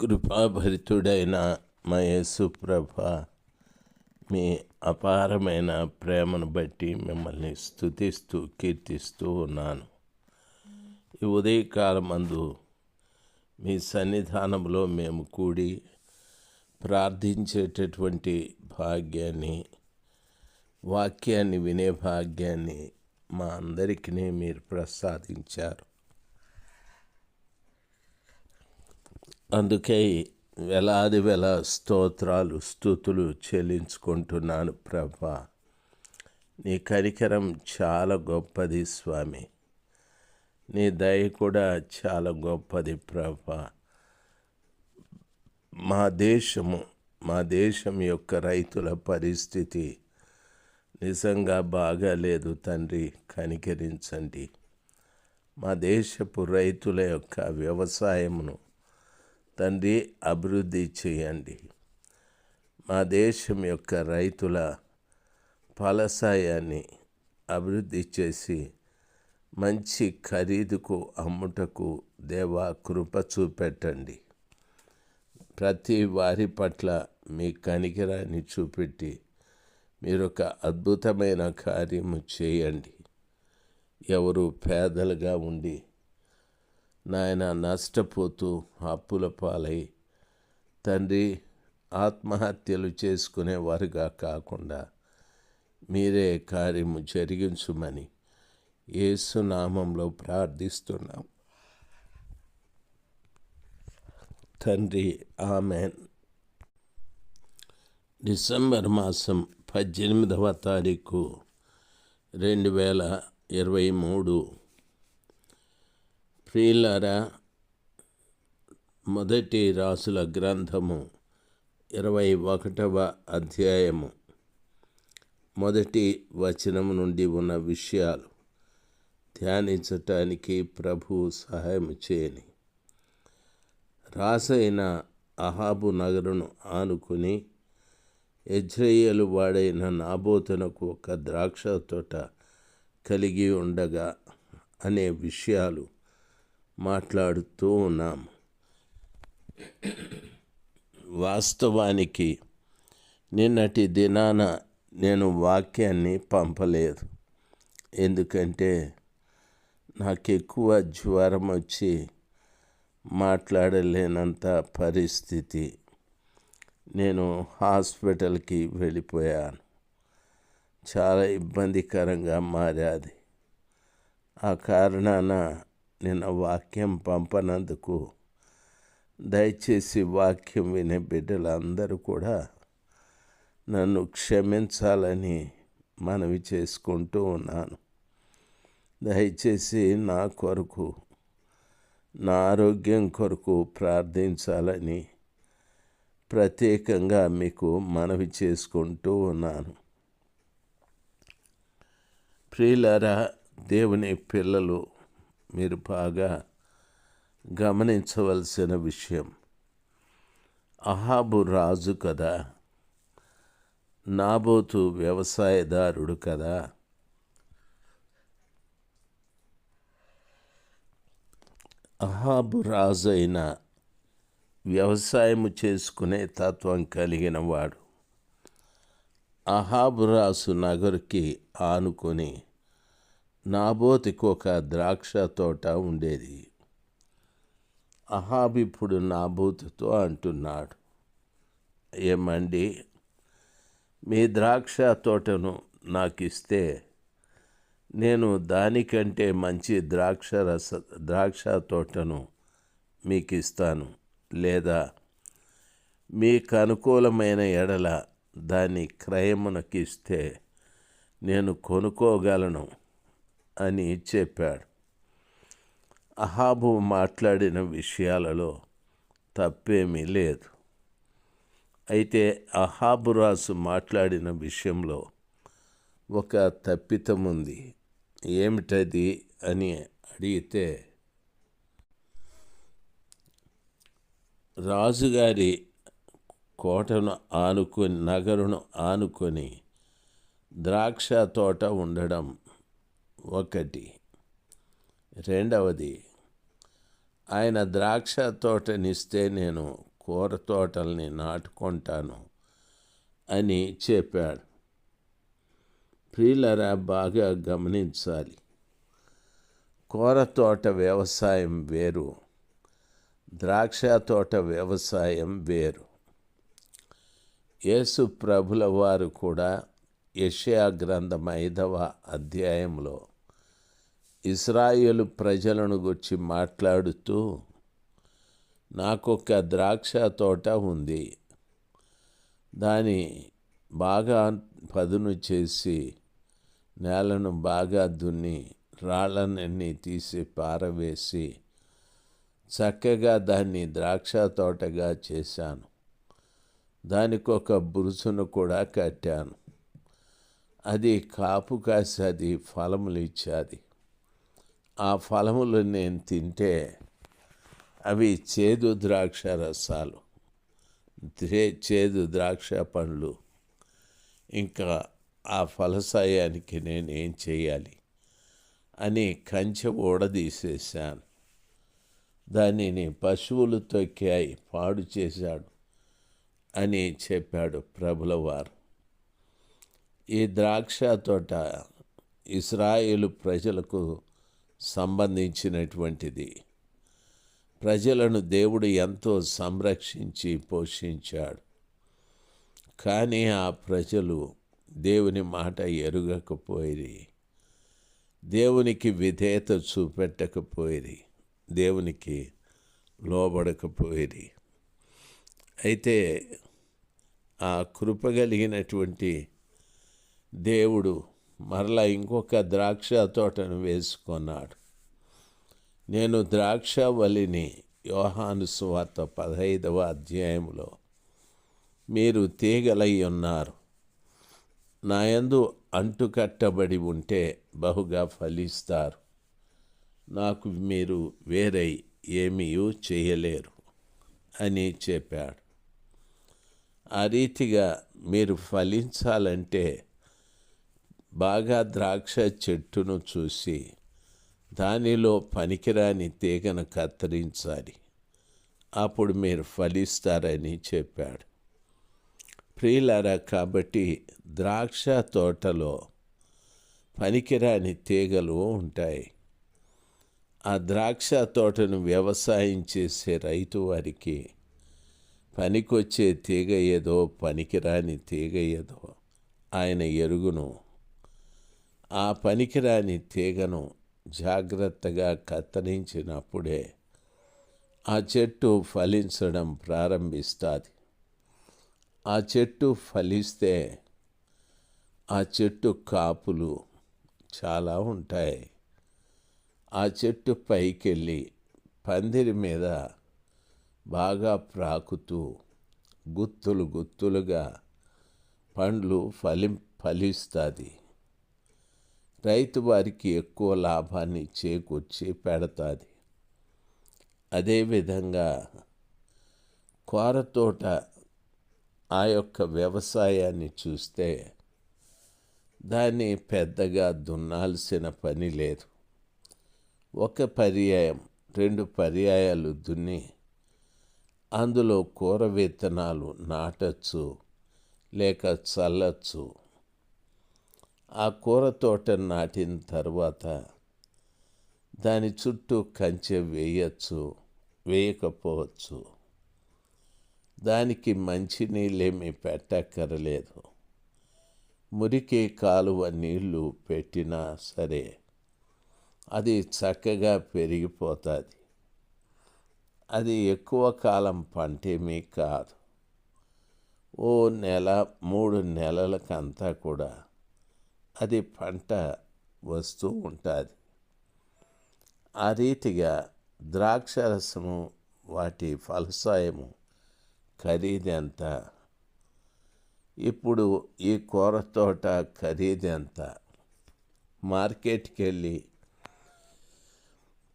కృపాభరితుడైన మా యేసుప్రభ మీ అపారమైన ప్రేమను బట్టి మిమ్మల్ని స్థుతిస్తూ కీర్తిస్తూ ఉన్నాను. ఈ ఉదయకాలమందు మీ సన్నిధానంలో మేము కూడి ప్రార్థించేటటువంటి భాగ్యాన్ని వాక్యాన్ని వినే భాగ్యాన్ని మా అందరికీ మీరు ప్రసాదించారు. అందుకే వేలాది వేల స్తోత్రాలు స్థుతులు చెల్లించుకుంటున్నాను ప్రభా. నీ కరికరం చాలా గొప్పది స్వామి. నీ దయ కూడా చాలా గొప్పది ప్రభా. మా దేశము మా దేశం యొక్క రైతుల పరిస్థితి నిజంగా బాగాలేదు తండ్రి కనికరించండి. మా దేశపు రైతుల యొక్క వ్యవసాయమును తండ్రి అభివృద్ధి చేయండి. మా దేశం యొక్క రైతుల ఫలసాయాన్ని అభివృద్ధి చేసి మంచి ఖరీదుకు అమ్ముటకు దేవా కృప చూపెట్టండి. ప్రతి వారి పట్ల మీ కనికిరాన్ని చూపెట్టి మీరు ఒక అద్భుతమైన కార్యము చేయండి. ఎవరు పేదలుగా ఉండి నాయన నష్టపోతూ అప్పుల పాలై తండ్రి ఆత్మహత్యలు చేసుకునేవారుగా కాకుండా మీరే కార్యము జరిగించుమని ఏసునామంలో ప్రార్థిస్తున్నాం. తండ్రి ఆమెన్. డిసెంబర్ మాసం పద్దెనిమిదవ తారీఖు రెండు వేల ఇరవై మూడు ప్రియులారా మొదటి రాసుల గ్రంథము ఇరవై ఒకటవ అధ్యాయము. మొదటి వచనం నుండి ఉన్న విషయాలు ధ్యానించటానికి ప్రభు సహాయం చేయని. రాసైన అహాబు నగరును ఆనుకుని ఎజ్రయేలు వాడైన నాబోతునకు ఒక ద్రాక్ష తోట కలిగి ఉండగా అనే విషయాలు మాట్లాడుతూ ఉన్నాం. వాస్తవానికి నిన్నటి దినాన నేను వాక్యాన్ని పంపలేదు. ఎందుకంటే నాకు ఎక్కువ జ్వరం వచ్చి మాట్లాడలేనంత పరిస్థితి. నేను హాస్పిటల్కి వెళ్ళిపోయాను. చాలా ఇబ్బందికరంగా మారాది. ఆ కారణాన నిన్న వాక్యం పంపనందుకు దయచేసి వాక్యం వినే బిడ్డలందరూ కూడా నన్ను క్షమించాలని మనవి చేసుకుంటూ ఉన్నాను. దయచేసి నా కొరకు నా ఆరోగ్యం కొరకు ప్రార్థించాలని ప్రత్యేకంగా మీకు మనవి చేసుకుంటూ ఉన్నాను. ప్రియులరా దేవుని పిల్లలు మీరు బాగా గమనించవలసిన విషయం. అహాబు రాజు కదా. నాబోతు వ్యవసాయదారుడు కదా. అహాబు రాజు అయిన వ్యవసాయము చేసుకునే తత్వం కలిగిన వాడు. అహాబు రాజు నగరుకి ఆనుకొని నాబోతికి ఒక ద్రాక్ష తోట ఉండేది. అహాబిప్పుడు నాబోతుతో అంటున్నాడు. ఏమండి మీ ద్రాక్ష తోటను నాకు ఇస్తే నేను దానికంటే మంచి ద్రాక్ష రస ద్రాక్ష తోటను మీకు ఇస్తాను లేదా మీకు అనుకూలమైన ఎడల దాన్ని క్రయమునకిస్తే నేను కొనుక్కోగలను. అని చెప్పాడు. అహాబు మాట్లాడిన విషయాలలో తప్పేమీ లేదు. అయితే అహాబు రాసు మాట్లాడిన విషయంలో ఒక తప్పితం ఉంది. ఏమిటది అని అడిగితే రాజుగారి కోటను ఆనుకొని నగరును ఆనుకొని ద్రాక్ష తోట ఉండడం ఒకటి. రెండవది ఆయన ద్రాక్ష తోటనిస్తే నేను కూర తోటల్ని నాటుకుంటాను అని చెప్పాడు. ప్రియులరా బాగా గమనించాలి. కూర తోట వ్యవసాయం వేరు. ద్రాక్ష తోట వ్యవసాయం వేరు. యేసు ప్రభుల వారు కూడా యషయా గ్రంథం ఐదవ అధ్యాయంలో ఇస్రాయేలు ప్రజలను గురించి మాట్లాడుతూ నాకొక ద్రాక్ష తోట ఉంది. దాని బాగా పదును చేసి నేలను బాగా దున్ని రాళ్ళనన్నీ తీసి పారవేసి చక్కగా దాన్ని ద్రాక్ష తోటగా చేశాను. దానికి ఒక బురుసును కూడా కట్టాను. అది కాపు కాసి అది ఫలములు ఇచ్చాది ఆ ఫలములు నేను తింటే అవి చేదు ద్రాక్ష రసాలు. చేదు ద్రాక్ష పండ్లు. ఇంకా ఆ ఫలసాయానికి నేను ఏం చేయాలి? అని కంచె ఊడదీసేశాను దానిని పశువులు తొక్కాయి పాడు చేశాడు అని చెప్పాడు ప్రభులవారు. ఈ ద్రాక్ష తోట ఇస్రాయేలు ప్రజలకు సంబంధించినటువంటిది. ప్రజలను దేవుడు ఎంతో సంరక్షించి పోషించాడు. కానీ ఆ ప్రజలు దేవుని మాట ఎరుగకపోయి దేవునికి విధేయత చూపెట్టకపోయి దేవునికి లోబడకపోయి అయితే ఆ కృప కలిగినటువంటి దేవుడు మరలా ఇంకొక ద్రాక్ష తోటను వేసుకున్నాడు. నేను ద్రాక్ష వలిని యోహాను సువార్త పదహైదవ అధ్యాయంలో మీరు తీగలై ఉన్నారు. నాయందు అంటుకట్టబడి ఉంటే బహుగా ఫలిస్తారు. నాకు మీరు వేరై ఏమీ చేయలేరు అని చెప్పాడు. ఆ రీతిగా మీరు ఫలించాలంటే బాగా ద్రాక్ష చెట్టును చూసి దానిలో పనికిరాని తీగను కత్తిరించాలి. అప్పుడు మీరు ఫలిస్తారని చెప్పాడు. ప్రియులారా కాబట్టి ద్రాక్ష తోటలో పనికిరాని తీగలు ఉంటాయి. ఆ ద్రాక్ష తోటను వ్యవసాయం చేసే రైతు వారికి పనికొచ్చే తీగ ఏదో పనికిరాని తీగ ఏదో ఆయన ఎరుగును ఆ పనికిరాని తీగను జాగ్రత్తగా కత్తిరించినప్పుడే ఆ చెట్టు ఫలించడం ప్రారంభిస్తుంది. ఆ చెట్టు ఫలిస్తే ఆ చెట్టు కాపులు చాలా ఉంటాయి. ఆ చెట్టు పైకెళ్ళి పందిరి మీద బాగా ప్రాకుతూ గుత్తులు గుత్తులుగా పండ్లు ఫలి ఫలిస్తుంది. రైతు వారికి ఎక్కువ లాభాన్ని చేకూర్చి పెడతాది. అదేవిధంగా కోరతోట ఆ యొక్క వ్యవసాయాన్ని చూస్తే దాన్ని పెద్దగా దున్నాల్సిన పని లేదు. ఒక పర్యాయం రెండు పర్యాయాలు దున్ని అందులో కూర విత్తనాలు నాటచ్చు లేక చల్లచ్చు ఆ కూర తోట నాటిన తర్వాత దాని చుట్టూ కంచె వేయచ్చు వేయకపోవచ్చు. దానికి మంచి నీళ్ళేమీ పెట్టక్కరలేదు. మురికి కాలువ నీళ్ళు పెట్టినా సరే అది చక్కగా పెరిగిపోతుంది. అది ఎక్కువ కాలం పంటేమీ కాదు. ఓ నెల మూడు నెలలకంతా కూడా అది పంట వస్తూ ఉంటుంది. ఆ రీతిగా ద్రాక్షరసము వాటి ఫలసాయము ఖరీదెంత. ఇప్పుడు ఈ కూర తోట ఖరీదెంత. మార్కెట్కి వెళ్ళి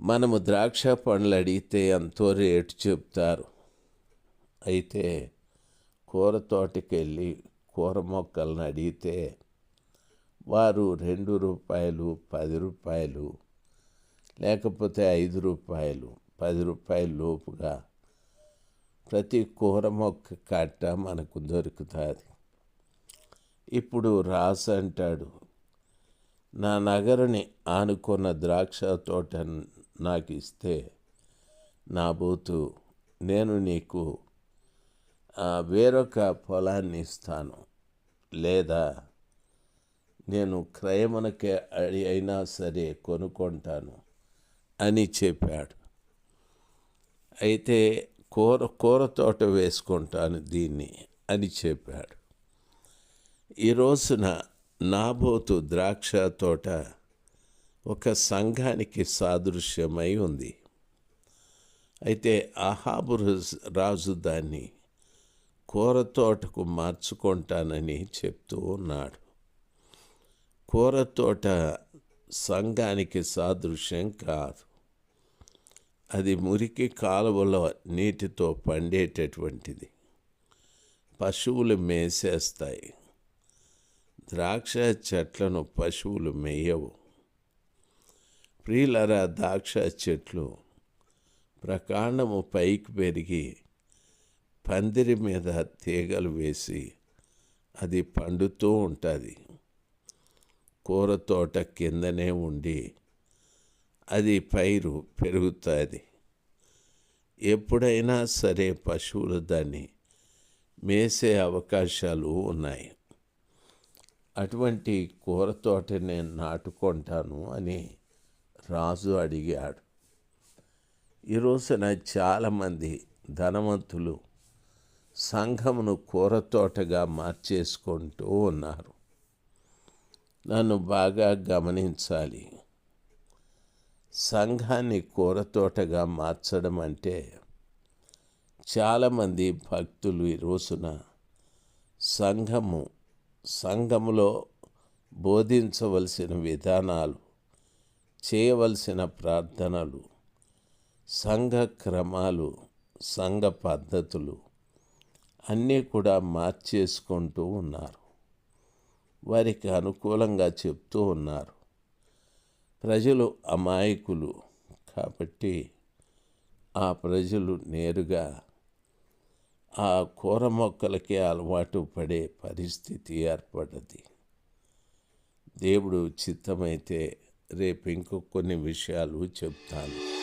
మనము ద్రాక్ష పండ్లు అడిగితే ఎంతో రేటు చెప్తారు. అయితే కూర తోటకి వెళ్ళి కూర మొక్కలను అడిగితే వారు రెండు రూపాయలు పది రూపాయలు లేకపోతే ఐదు రూపాయలు పది రూపాయల లోపుగా ప్రతి కూర మొక్క కట్ట మనకు దొరుకుతుంది. ఇప్పుడు రాసు అంటాడు నా నగరుని ఆనుకున్న ద్రాక్ష తోట నాకు ఇస్తే నా బూతు నేను నీకు ఆ, వేరొక పొలాన్ని ఇస్తాను. లేదా నేను క్రయమనకే అడి అయినా సరే కొనుక్కుంటాను అని చెప్పాడు. అయితే కూర కూర తోట వేసుకుంటాను దీన్ని అని చెప్పాడు. ఈ రోజున నాబోతు ద్రాక్ష తోట ఒక సంఘానికి సాదృశ్యమై ఉంది. అయితే అహాబు రాజు దాన్ని కూర తోటకు మార్చుకుంటానని చెప్తూ ఉన్నాడు. కూర తోట సంఘానికి సాదృశ్యం కాదు. అది మురికి కాలువలో నీటితో పండేటటువంటిది. పశువులు మేసేస్తాయి. ద్రాక్ష చెట్లను పశువులు మేయవు. ప్రియులరా ద్రాక్ష చెట్లు ప్రకాండము పైకి పెరిగి పందిరి మీద తీగలు వేసి అది పండుతూ ఉంటుంది. కూర తోట కిందనే ఉండి అది పైరు పెరుగుతుంది. ఎప్పుడైనా సరే పశువులు దాన్ని మేసే అవకాశాలు ఉన్నాయి. అటువంటి కూర తోట నేను నాటుకుంటాను అని రాజు అడిగాడు. ఈ రోజున చాలామంది ధనవంతులు సంఘమును కూర తోటగా మార్చేసుకుంటూ ఉన్నారు. నన్ను బాగా గమనించాలి. సంఘాన్ని కూరతోటగా మార్చడం అంటే చాలామంది భక్తులు ఈ రోజున సంఘము సంఘములో బోధించవలసిన విధానాలు చేయవలసిన ప్రార్థనలు సంఘ క్రమాలు సంఘ పద్ధతులు అన్నీ కూడా మార్చేసుకుంటూ ఉన్నారు. వారికి అనుకూలంగా చెప్తూ ఉన్నారు. ప్రజలు అమాయకులు కాబట్టి ఆ ప్రజలు నేరుగా ఆ కూర మొక్కలకే అలవాటు పడే పరిస్థితి ఏర్పడ్డది దేవుడు చిత్తమైతే రేపు ఇంకో కొన్ని విషయాలు చెప్తాను.